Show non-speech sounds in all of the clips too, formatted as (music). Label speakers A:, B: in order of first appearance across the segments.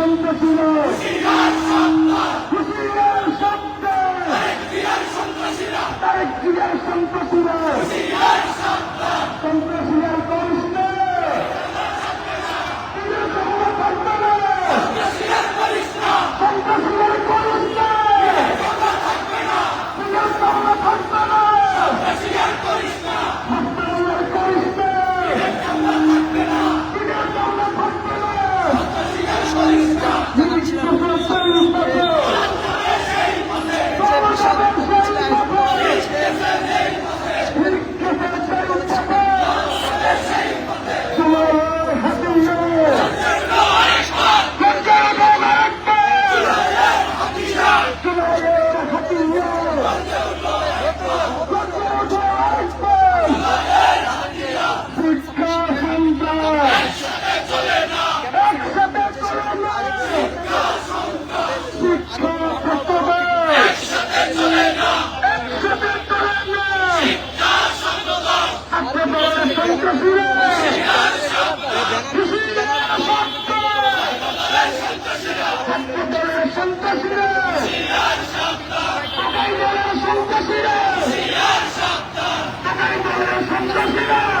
A: সন্ত্রাসীরা হুশিয়ার সাবধান তারেক জিয়ার সন্ত্রাসীরা সন্ত্রাসীরা করিস না তুইও তোমরা পারবে না। সন্ত্রাসীরা করিস না তুইও তোমরা পারবে না। হাসপাতালের করিস না তুইও তোমরা পারবে না। শিক্ষা সন্ত্রাস একসাথে চলে না শিক্ষা ছাত্রদের একসাথে চলে না ছাত্রদের সন্ত্রাসীরা ছাত্রদের সন্ত্রাসীরা টাকাই দলের সন্ত্রাসীরা টাকাই দলের সন্ত্রাসীরা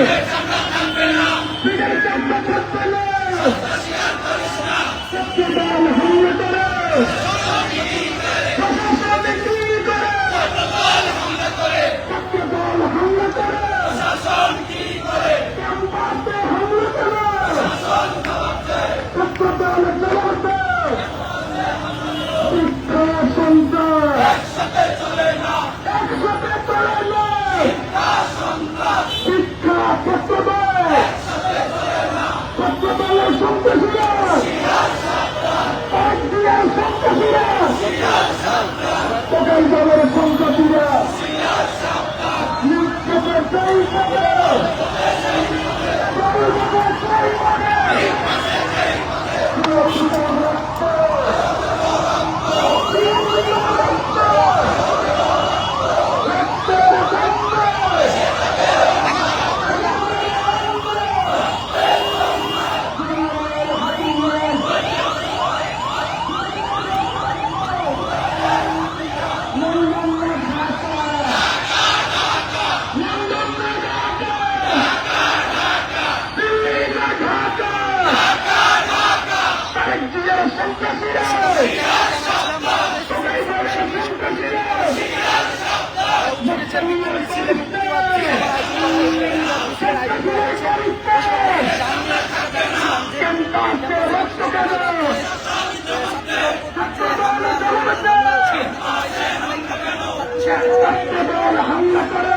A: সন্ত্রাস (laughs) হামলা করে হামলা করে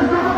A: Let's (laughs) go!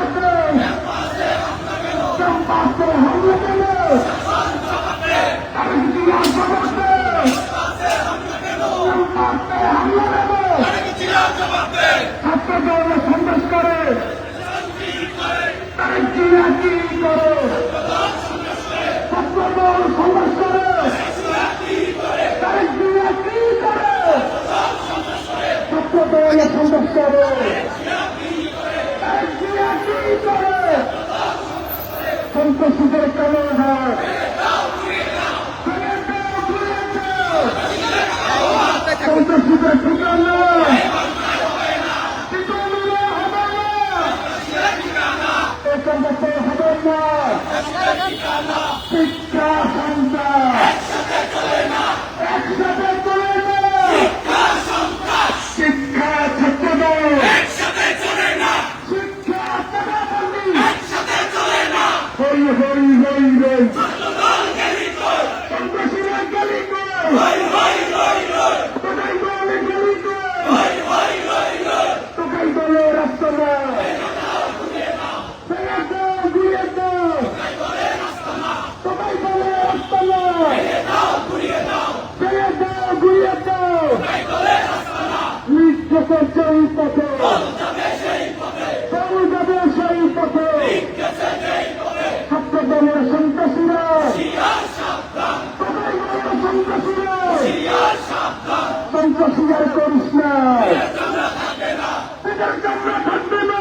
A: পিতার চামড়া থাকবে না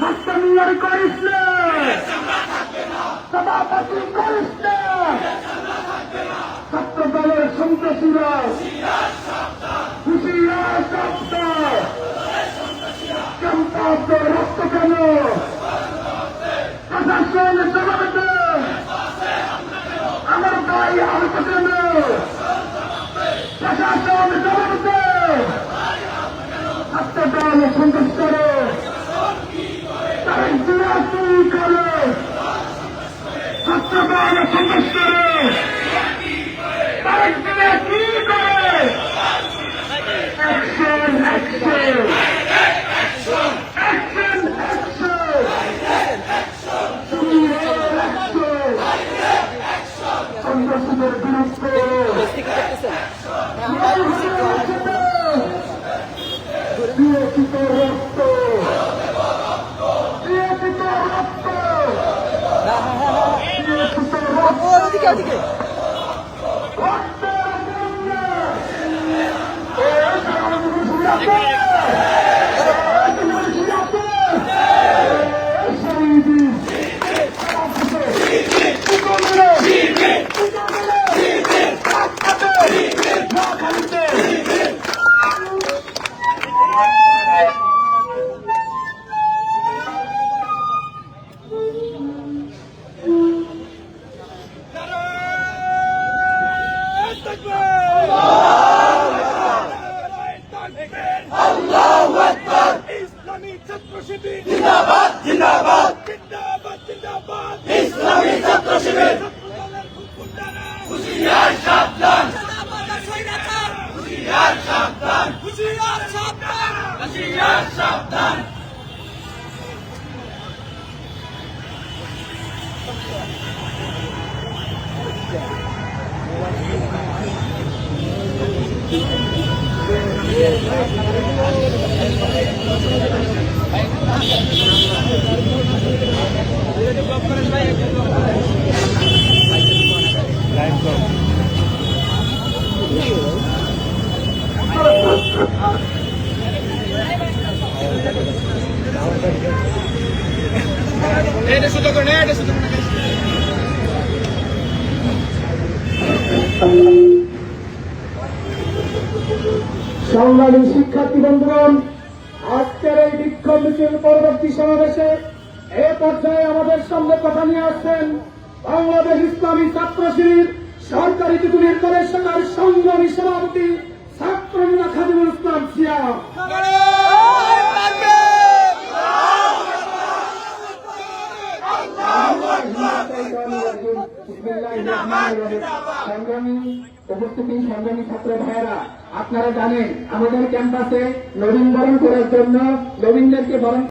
A: মাস্তানিয়ার করিস করে সংকট করে। তারা চুরাচুরি করে। সত্যবান সংকট করে। তারা চুরাচুরি করে।
B: একশো একশো। Yeah. ভাই এটা
A: সংগ্রামী শিক্ষার্থী বন্ধুগণ, আজকের এই বিক্ষোভ মিছিল পরবর্তী সমাবেশে এ পর্যায়ে আমাদের সামনে কথা নিয়ে আসছেন বাংলাদেশ ইসলামী ছাত্র সরকারি তুতুলের গবেষণার সংগ্রামী সভাপতি ছাত্রমোলা খাদিমুল ইসলাম জিয়া। আপনারা জানেন আমাদের ক্যাম্পাসে নবীন বরণ করার জন্য নবীনদেরকে বরণ